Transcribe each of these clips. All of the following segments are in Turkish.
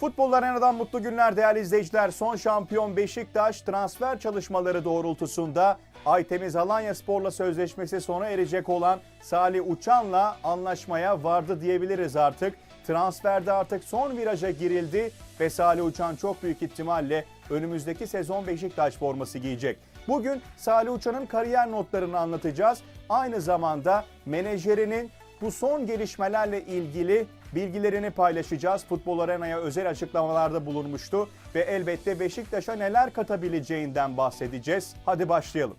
Futbol Arena'dan mutlu günler değerli izleyiciler. Son şampiyon Beşiktaş transfer çalışmaları doğrultusunda Aytemiz Alanya Spor'la sözleşmesi sona erecek olan Salih Uçan'la anlaşmaya vardı diyebiliriz artık. Transferde artık son viraja girildi ve Salih Uçan çok büyük ihtimalle önümüzdeki sezon Beşiktaş forması giyecek. Bugün Salih Uçan'ın kariyer notlarını anlatacağız. Aynı zamanda menajerinin bu son gelişmelerle ilgili bilgilerini paylaşacağız. Futbol Arena'ya özel açıklamalarda bulunmuştu ve elbette Beşiktaş'a neler katabileceğinden bahsedeceğiz. Hadi başlayalım.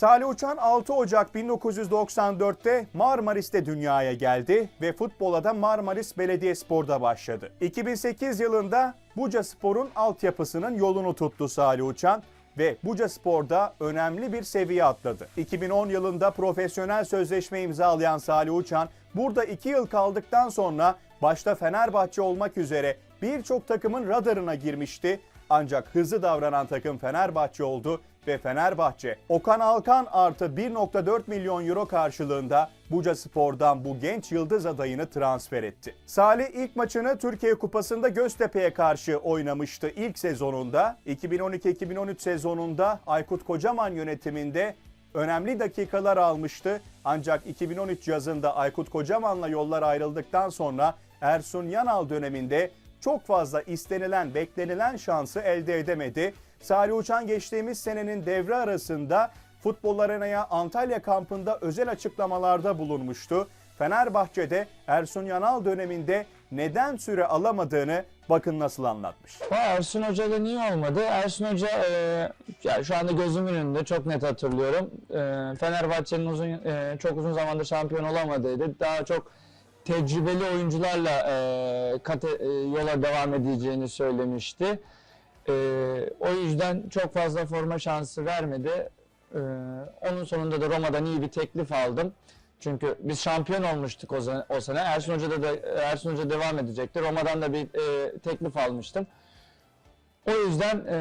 Salih Uçan 6 Ocak 1994'te Marmaris'te dünyaya geldi ve futbola da Marmaris Belediyespor'da başladı. 2008 yılında Buca Spor'un altyapısının yolunu tuttu Salih Uçan ve Buca Spor'da önemli bir seviye atladı. 2010 yılında profesyonel sözleşme imzalayan Salih Uçan burada 2 yıl kaldıktan sonra başta Fenerbahçe olmak üzere birçok takımın radarına girmişti ancak hızlı davranan takım Fenerbahçe oldu ve Fenerbahçe Okan Alkan artı 1.4 milyon euro karşılığında Buca Spor'dan bu genç yıldız adayını transfer etti. Salih ilk maçını Türkiye Kupası'nda Göztepe'ye karşı oynamıştı ilk sezonunda. 2012-2013 sezonunda Aykut Kocaman yönetiminde önemli dakikalar almıştı. Ancak 2013 yazında Aykut Kocaman'la yollar ayrıldıktan sonra Ersun Yanal döneminde çok fazla istenilen, beklenilen şansı elde edemedi. Salih Uçan geçtiğimiz senenin devre arasında Futbol Arena'ya Antalya kampında özel açıklamalarda bulunmuştu. Fenerbahçe'de Ersun Yanal döneminde neden süre alamadığını bakın nasıl anlatmış. Ersun Hoca'da niye olmadı? Ersun Hoca e, şu anda gözümün önünde çok net hatırlıyorum. E, Fenerbahçe'nin uzun e, çok uzun zamandır şampiyon olamadığıydı. Daha çok tecrübeli oyuncularla e, kate, e, yola devam edeceğini söylemişti. E, o yüzden çok fazla forma şansı vermedi. E, onun sonunda da Roma'dan iyi bir teklif aldım. Çünkü biz şampiyon olmuştuk o, o sene. Ersun Hoca da Ersun Hoca devam edecekti. Roma'dan da bir e, teklif almıştım. O yüzden e,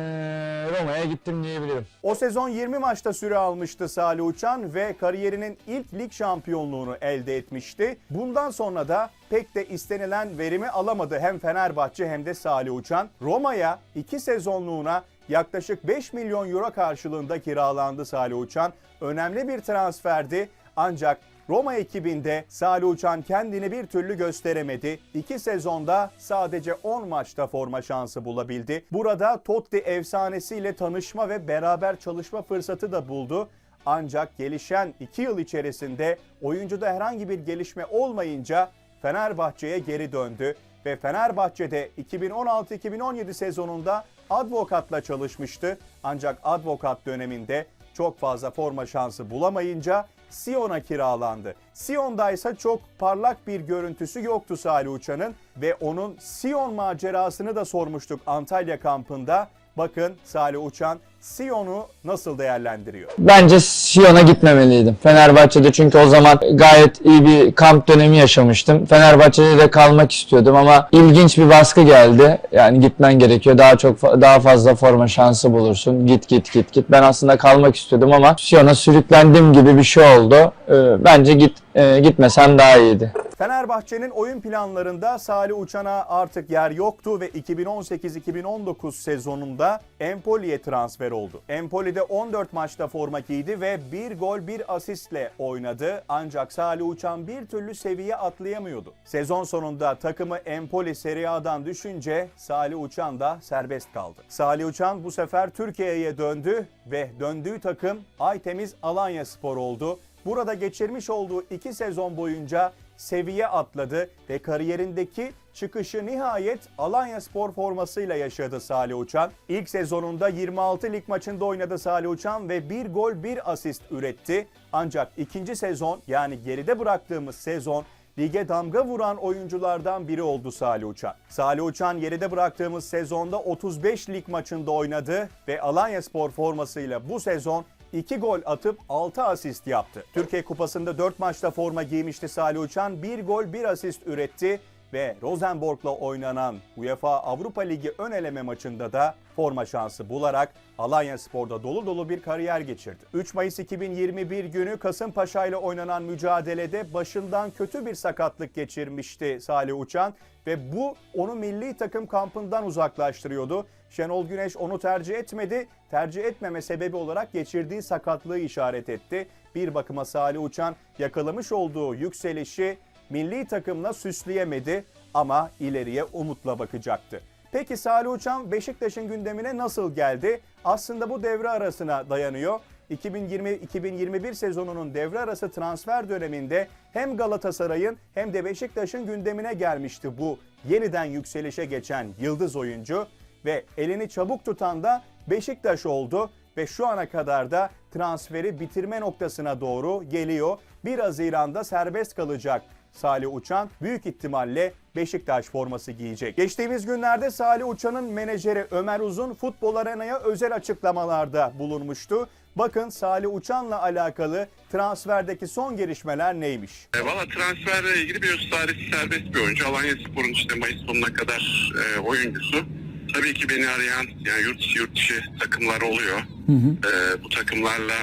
Roma'ya gittim diyebilirim. O sezon 20 maçta süre almıştı Salih Uçan ve kariyerinin ilk lig şampiyonluğunu elde etmişti. Bundan sonra da pek de istenilen verimi alamadı hem Fenerbahçe hem de Salih Uçan. Roma'ya 2 sezonluğuna yaklaşık 5 milyon euro karşılığında kiralandı Salih Uçan. Önemli bir transferdi ancak Roma ekibinde Salih Uçan kendini bir türlü gösteremedi. İki sezonda sadece 10 maçta forma şansı bulabildi. Burada Totti efsanesiyle tanışma ve beraber çalışma fırsatı da buldu. Ancak gelişen 2 yıl içerisinde oyuncuda herhangi bir gelişme olmayınca Fenerbahçe'ye geri döndü ve Fenerbahçe'de 2016-2017 sezonunda Advokat'la çalışmıştı. Ancak Advokat döneminde çok fazla forma şansı bulamayınca Sion'a kiralandı. Sion'da ise çok parlak bir görüntüsü yoktu Salih Uçan'ın ve onun Sion macerasını da sormuştuk Antalya kampında. Bakın Salih Uçan Sion'u nasıl değerlendiriyor? Bence Sion'a gitmemeliydim. Fenerbahçe'de çünkü o zaman gayet iyi bir kamp dönemi yaşamıştım. Fenerbahçe'de de kalmak istiyordum ama ilginç bir baskı geldi. Yani gitmen gerekiyor. Daha çok daha fazla forma şansı bulursun. Git git git git. Ben aslında kalmak istiyordum ama Sion'a sürüklendim gibi bir şey oldu. Ee, Bence git e, gitmesem daha iyiydi. Fenerbahçe'nin oyun planlarında Salih Uçan'a artık yer yoktu ve 2018-2019 sezonunda Empoli'ye transfer oldu. Empoli'de 14 maçta forma giydi ve bir gol bir asistle oynadı. Ancak Salih Uçan bir türlü seviye atlayamıyordu. Sezon sonunda takımı Empoli Serie A'dan düşünce Salih Uçan da serbest kaldı. Salih Uçan bu sefer Türkiye'ye döndü ve döndüğü takım Aytemiz Alanya Spor oldu. Burada geçirmiş olduğu iki sezon boyunca seviye atladı ve kariyerindeki çıkışı nihayet Alanya Spor formasıyla yaşadı Salih Uçan. İlk sezonunda 26 lig maçında oynadı Salih Uçan ve bir gol bir asist üretti. Ancak ikinci sezon yani geride bıraktığımız sezon lige damga vuran oyunculardan biri oldu Salih Uçan. Salih Uçan geride bıraktığımız sezonda 35 lig maçında oynadı ve Alanya Spor formasıyla bu sezon 2 gol atıp 6 asist yaptı. Türkiye Kupası'nda 4 maçta forma giymişti Salih Uçan. 1 gol 1 asist üretti ve Rosenborg'la oynanan UEFA Avrupa Ligi ön eleme maçında da forma şansı bularak Alanya Spor'da dolu dolu bir kariyer geçirdi. 3 Mayıs 2021 günü Kasımpaşa ile oynanan mücadelede başından kötü bir sakatlık geçirmişti Salih Uçan ve bu onu milli takım kampından uzaklaştırıyordu. Şenol Güneş onu tercih etmedi. Tercih etmeme sebebi olarak geçirdiği sakatlığı işaret etti. Bir bakıma Salih Uçan yakalamış olduğu yükselişi milli takımla süsleyemedi ama ileriye umutla bakacaktı. Peki Salih Uçan Beşiktaş'ın gündemine nasıl geldi? Aslında bu devre arasına dayanıyor. 2020-2021 sezonunun devre arası transfer döneminde hem Galatasaray'ın hem de Beşiktaş'ın gündemine gelmişti bu yeniden yükselişe geçen yıldız oyuncu ve elini çabuk tutan da Beşiktaş oldu ve şu ana kadar da transferi bitirme noktasına doğru geliyor. 1 Haziran'da serbest kalacak Salih Uçan büyük ihtimalle Beşiktaş forması giyecek. Geçtiğimiz günlerde Salih Uçan'ın menajeri Ömer Uzun Futbol Arena'ya özel açıklamalarda bulunmuştu. Bakın Salih Uçan'la alakalı transferdeki son gelişmeler neymiş? E, Valla transferle ilgili bir tarihsi serbest bir oyuncu. Alanya Spor'un işte Mayıs sonuna kadar e, oyuncusu. Tabii ki beni arayan yani yurt içi yurt dışı takımlar oluyor. E, bu takımlarla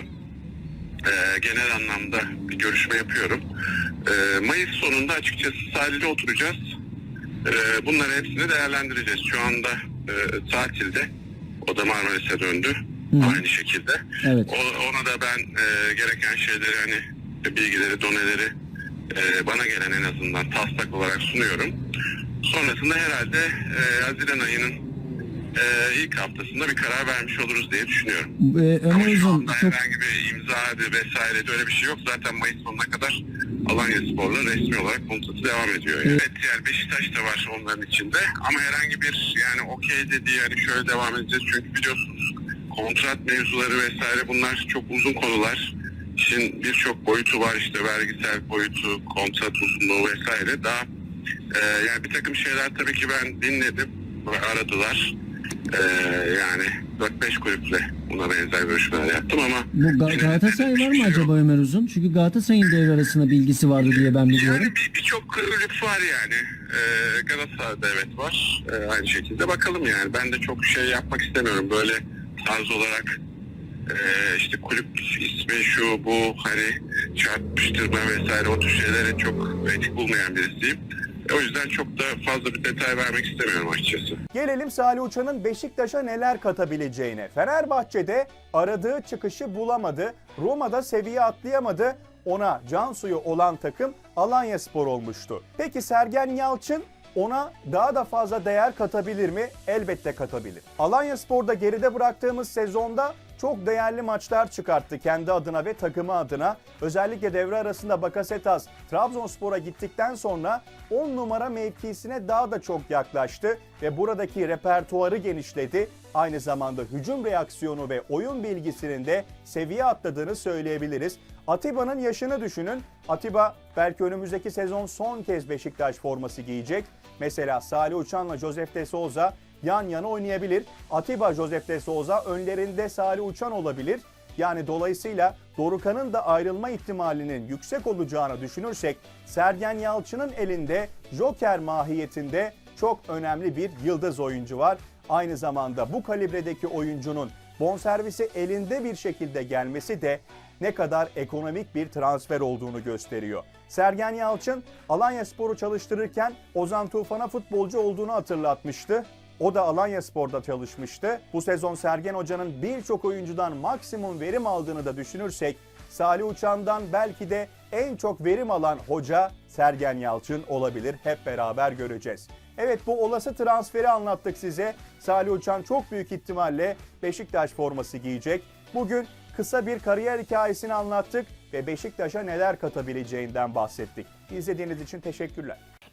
e, genel anlamda bir görüşme yapıyorum. E, Mayıs sonunda açıkçası sahilde oturacağız. E, bunları hepsini değerlendireceğiz. Şu anda e, tatilde. O da Marmaris'e döndü. Aynı şekilde. Evet. O- ona da ben e, gereken şeyleri hani bilgileri, doneleri e, bana gelen en azından taslak olarak sunuyorum. Sonrasında herhalde e, Haziran ayının e, ilk haftasında bir karar vermiş oluruz diye düşünüyorum. Ee, Ama Ömer şu Uzun anda çok herhangi bir imza hadi vesaire de öyle bir şey yok. Zaten Mayıs sonuna kadar Alanya Spor'la resmi olarak kontratı devam ediyor. Yani. Evet yani Beşiktaş da var onların içinde. Ama herhangi bir yani okey dediği yani şöyle devam edeceğiz. Çünkü biliyorsunuz kontrat mevzuları vesaire bunlar çok uzun konular. İşin birçok boyutu var işte vergisel boyutu, kontrat uzunluğu vesaire. Daha e, yani bir takım şeyler tabii ki ben dinledim aradılar. E, yani 4-5 kulüple buna benzer görüşmeler yaptım ama bu Ga- Galatasaray var mı şey acaba Ömer Uzun? Çünkü Galatasaray'ın devre arasında bilgisi vardı diye ben biliyorum. Yani bir- birçok kulüp var yani. Ee, Galatasaray'da evet var. Ee, aynı şekilde bakalım yani. Ben de çok şey yapmak istemiyorum. Böyle tarz olarak ee, işte kulüp ismi şu bu hani çarpıştırma vesaire o tür şeylere çok etik bulmayan birisiyim. O yüzden çok da fazla bir detay vermek istemiyorum açıkçası. Gelelim Salih Uçan'ın Beşiktaş'a neler katabileceğine. Fenerbahçe'de aradığı çıkışı bulamadı. Roma'da seviye atlayamadı. Ona can suyu olan takım Alanya Spor olmuştu. Peki Sergen Yalçın ona daha da fazla değer katabilir mi? Elbette katabilir. Alanya Spor'da geride bıraktığımız sezonda çok değerli maçlar çıkarttı kendi adına ve takımı adına. Özellikle devre arasında Bakasetas Trabzonspor'a gittikten sonra 10 numara mevkisine daha da çok yaklaştı ve buradaki repertuarı genişledi. Aynı zamanda hücum reaksiyonu ve oyun bilgisinin de seviye atladığını söyleyebiliriz. Atiba'nın yaşını düşünün. Atiba belki önümüzdeki sezon son kez Beşiktaş forması giyecek. Mesela Salih Uçan'la Josef de Souza yan yana oynayabilir. Atiba Josef de Souza önlerinde Salih Uçan olabilir. Yani dolayısıyla Dorukan'ın da ayrılma ihtimalinin yüksek olacağını düşünürsek Sergen Yalçın'ın elinde Joker mahiyetinde çok önemli bir yıldız oyuncu var. Aynı zamanda bu kalibredeki oyuncunun bonservisi elinde bir şekilde gelmesi de ne kadar ekonomik bir transfer olduğunu gösteriyor. Sergen Yalçın Alanya Spor'u çalıştırırken Ozan Tufan'a futbolcu olduğunu hatırlatmıştı. O da Alanya Spor'da çalışmıştı. Bu sezon Sergen Hoca'nın birçok oyuncudan maksimum verim aldığını da düşünürsek Salih Uçan'dan belki de en çok verim alan hoca Sergen Yalçın olabilir. Hep beraber göreceğiz. Evet bu olası transferi anlattık size. Salih Uçan çok büyük ihtimalle Beşiktaş forması giyecek. Bugün kısa bir kariyer hikayesini anlattık ve Beşiktaş'a neler katabileceğinden bahsettik. İzlediğiniz için teşekkürler.